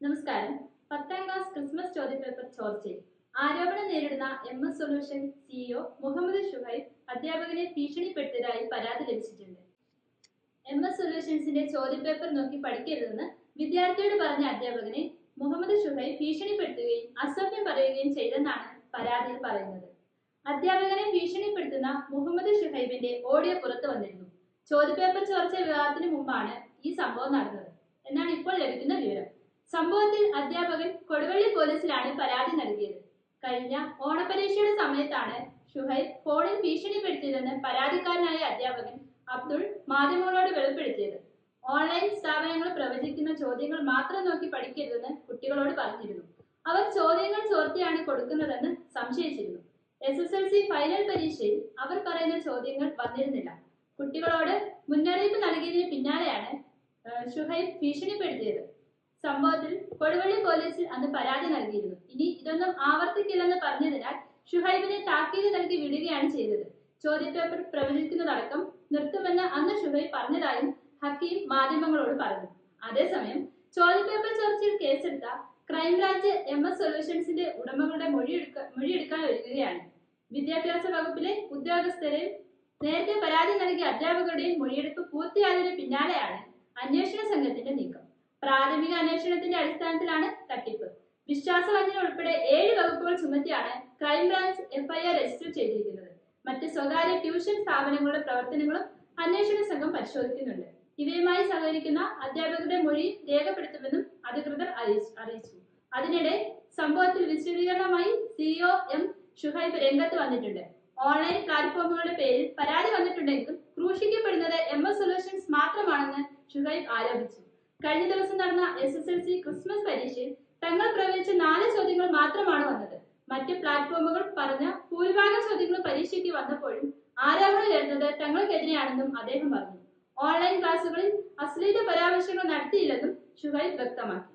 നമസ്കാരം. പത്താം class Christmas ചോദ്യപേപ്പർ ചോർച്ചയിൽ ആരോപണം നേരിടുന്ന M S solution CEO Muhammad Shuhaib അധ്യാപകനെ ഭീഷണിപ്പെടുത്തിയതായി പരാതി ലഭിച്ചിട്ടുണ്ട്. എം എസ് സൊല്യൂഷൻസിന്റെ ചോദ്യപേപ്പർ നോക്കി പഠിക്കരുതെന്ന് വിദ്യാർത്ഥിയോട് പറഞ്ഞ അധ്യാപകനെ മുഹമ്മദ് ഷുഹൈബ് ഭീഷണിപ്പെടുത്തുകയും അസഭ്യം പറയുകയും ചെയ്തെന്നാണ് പരാതിയിൽ പറയുന്നത്. അധ്യാപകനെ ഭീഷണിപ്പെടുത്തുന്ന മുഹമ്മദ് ഷുഹൈബിന്റെ ഓഡിയോ പുറത്തു വന്നിരുന്നു. ചോദ്യപേപ്പർ ചോർച്ച വിവാദത്തിന് മുമ്പാണ് ഈ സംഭവം നടന്നത്. എന്നാണ് ഇപ്പോൾ ലഭിക്കുന്ന വിവരം. സംഭവത്തിൽ അധ്യാപകൻ കൊടുവള്ളി പോലീസിലാണ് പരാതി നൽകിയത്. കഴിഞ്ഞ ഓണപരീക്ഷയുടെ സമയത്താണ് ഷുഹൈബ് ഫോണിൽ ഭീഷണിപ്പെടുത്തിയതെന്ന് പരാതിക്കാരനായ അധ്യാപകൻ അബ്ദുൾ മാധ്യമങ്ങളോട് വെളിപ്പെടുത്തിയത്. ഓൺലൈൻ സ്ഥാപനങ്ങൾ പ്രവചിക്കുന്ന ചോദ്യങ്ങൾ മാത്രം നോക്കി പഠിക്കരുതെന്ന് കുട്ടികളോട് പറഞ്ഞിരുന്നു. അവർ ചോദ്യങ്ങൾ ചോർത്തിയാണ് കൊടുക്കുന്നതെന്ന് സംശയിച്ചിരുന്നു. S S L C final പരീക്ഷയിൽ അവർ പറയുന്ന ചോദ്യങ്ങൾ വന്നിരുന്നില്ല. കുട്ടികളോട് മുന്നറിയിപ്പ് നൽകിയതിന് പിന്നാലെയാണ് ഷുഹൈബ് ഭീഷണിപ്പെടുത്തിയത്. സംഭവത്തിൽ കൊടുവള്ളി പോലീസിൽ അന്ന് പരാതി നൽകിയിരുന്നു. ഇനി ഇതൊന്നും ആവർത്തിക്കില്ലെന്ന് പറഞ്ഞതിനാൽ ഷുഹൈബിനെ താക്കീത് നൽകി വിടുകയാണ് ചെയ്തത്. ചോദ്യപേപ്പർ പ്രവചിക്കുന്നതടക്കം നിർത്തുമെന്ന് അന്ന് ഷുഹൈബ് പറഞ്ഞതായും ഹക്കീം മാധ്യമങ്ങളോട് പറഞ്ഞു. അതേസമയം ചോദ്യപേപ്പർ ചർച്ചയിൽ കേസെടുത്ത ക്രൈംബ്രാഞ്ച് എം എസ് സൊല്യൂഷൻസിന്റെ ഉടമകളുടെ മൊഴിയെടുക്ക മൊഴിയെടുക്കാൻ ഒരുങ്ങുകയാണ്. വിദ്യാഭ്യാസ വകുപ്പിലെ ഉദ്യോഗസ്ഥരെയും നേരത്തെ പരാതി നൽകിയ അധ്യാപകരുടെയും മൊഴിയെടുപ്പ് പൂർത്തിയായതിനു പിന്നാലെയാണ് അന്വേഷണ സംഘത്തിന്റെ നീക്കം. പ്രാഥമിക അന്വേഷണത്തിന്റെ അടിസ്ഥാനത്തിലാണ് തട്ടിപ്പ്. വിശ്വാസവഞ്ചന ഉൾപ്പെടെ ഏഴ് വകുപ്പുകൾ ചുമത്തിയാണ് ക്രൈംബ്രാഞ്ച് എഫ്ഐആർ രജിസ്റ്റർ ചെയ്തിരിക്കുന്നത്. മറ്റ് സ്വകാര്യ ട്യൂഷൻ സ്ഥാപനങ്ങളുടെ പ്രവർത്തനങ്ങളും അന്വേഷണ സംഘം പരിശോധിക്കുന്നുണ്ട്. ഇവയുമായി സഹകരിക്കുന്ന അധ്യാപകരുടെ മൊഴി രേഖപ്പെടുത്തുമെന്നും അധികൃതർ അറിയിച്ചു. അതിനിടെ സംഭവത്തിൽ വിശദീകരണമായി സിഇഒ എം ഷുഹൈബ് രംഗത്ത് വന്നിട്ടുണ്ട്. ഓൺലൈൻ പ്ലാറ്റ്ഫോമുകളുടെ പേരിൽ പരാതി വന്നിട്ടുണ്ടെങ്കിലും ക്രൂശിക്കപ്പെടുന്നത് എം എസ് സൊല്യൂഷൻസ് മാത്രമാണെന്ന് ഷുഹൈബ് ആരോപിച്ചു. കഴിഞ്ഞ ദിവസം നടന്ന S S L C Christmas പരീക്ഷയിൽ തങ്ങൾ പ്രവചിച്ച നാല് ചോദ്യങ്ങൾ മാത്രമാണ് വന്നത്. മറ്റ് പ്ലാറ്റ്ഫോമുകൾ പറഞ്ഞ ഭൂരിഭാഗം ചോദ്യങ്ങൾ പരീക്ഷയ്ക്ക് വന്നപ്പോഴും ആരോപണം വരുന്നത് തങ്ങൾക്കെതിരെയാണെന്നും അദ്ദേഹം പറഞ്ഞു. ഓൺലൈൻ ക്ലാസുകളിൽ അശ്ലീല പരാമർശങ്ങൾ നടത്തിയില്ലെന്നും ഷുഹൈബ് വ്യക്തമാക്കി.